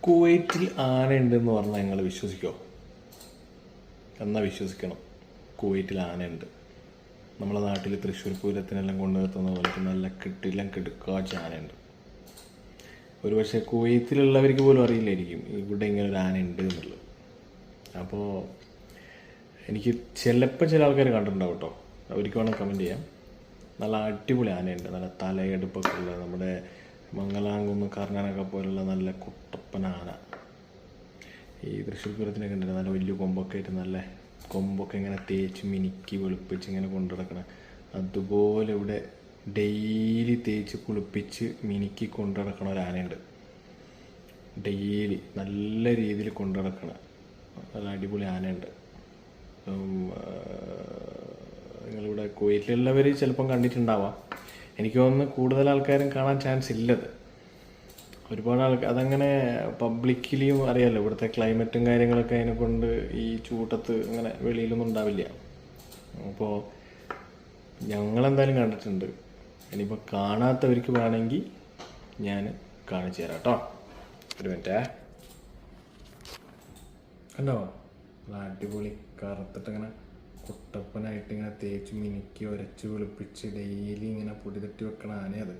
കുവൈറ്റിൽ ആനയുണ്ടെന്ന് പറഞ്ഞാൽ നിങ്ങൾ വിശ്വസിക്കോ? എന്നാ വിശ്വസിക്കണം? കുവൈറ്റിൽ ആനയുണ്ട്. നമ്മുടെ നാട്ടിൽ തൃശ്ശൂർ പൂരത്തിനെല്ലാം കൊണ്ടു നിർത്തുന്ന പോലെ നല്ല കിട്ടില്ല കിടുക്കാച്ച ആനയുണ്ട്. ഒരു പക്ഷേ കുവൈത്തിലുള്ളവർക്ക് പോലും അറിയില്ലായിരിക്കും ഇവിടെ ഇങ്ങനെ ഒരു ആന ഉണ്ട് എന്നുള്ളത്. അപ്പോൾ എനിക്ക് ചിലപ്പോൾ ചില ആൾക്കാർ കണ്ടിട്ടുണ്ടാവും കേട്ടോ. അവർക്ക് വേണം കമന്റ് ചെയ്യാം നല്ല അടിപൊളി ആനയുണ്ട്. നല്ല തലയെടുപ്പൊക്കെ ഉള്ള നമ്മുടെ മംഗലാംകുന്ന് കർണാടക പോലുള്ള നല്ല കുട്ടപ്പന ആന ഈ തൃശ്ശൂർ പൂരത്തിനൊക്കെ ഉണ്ട് നല്ല വലിയ കൊമ്പൊക്കെ ആയിട്ട് നല്ല കൊമ്പൊക്കെ ഇങ്ങനെ തേച്ച് മിനുക്കി വെളുപ്പിച്ച് ഇങ്ങനെ കൊണ്ടു നടക്കണം. അതുപോലെ ഇവിടെ ഡെയിലി തേച്ച് കുളിപ്പിച്ച് മിനുക്കി കൊണ്ടു നടക്കണ ഒരു ആനയുണ്ട്. ഡെയിലി നല്ല രീതിയിൽ കൊണ്ടു നടക്കണ നല്ല അടിപൊളി ആനയുണ്ട്. നിങ്ങളിവിടെ കുവൈറ്റിലുള്ളവർ ചിലപ്പം കണ്ടിട്ടുണ്ടാവാം. എനിക്ക് തോന്നുന്നു കൂടുതൽ ആൾക്കാരും കാണാൻ ചാൻസ് ഇല്ലത്. ഒരുപാട് ആൾക്കാർ അതങ്ങനെ പബ്ലിക്കലിയും അറിയാലോ ഇവിടുത്തെ ക്ലൈമറ്റും കാര്യങ്ങളൊക്കെ അതിനെ കൊണ്ട് ഈ ചൂട്ടത്ത് അങ്ങനെ വെളിയിലൊന്നും ഉണ്ടാവില്ല. അപ്പോൾ ഞങ്ങളെന്തായാലും കണ്ടിട്ടുണ്ട്. ഇനിയിപ്പോൾ കാണാത്തവർക്ക് വേണമെങ്കിൽ ഞാൻ കാണിച്ചു തരാം കേട്ടോ. ഒരു മിനിറ്റേ. കണ്ടോ? അടിപൊളി കറുത്തിട്ടിങ്ങനെ കുട്ടപ്പനായിട്ട് ഇങ്ങനെ തേച്ച് മിനുക്കി ഉരച്ച് വെളുപ്പിച്ച് ഡെയിലി ഇങ്ങനെ പൊടി തട്ടി വെക്കണ ആനയത്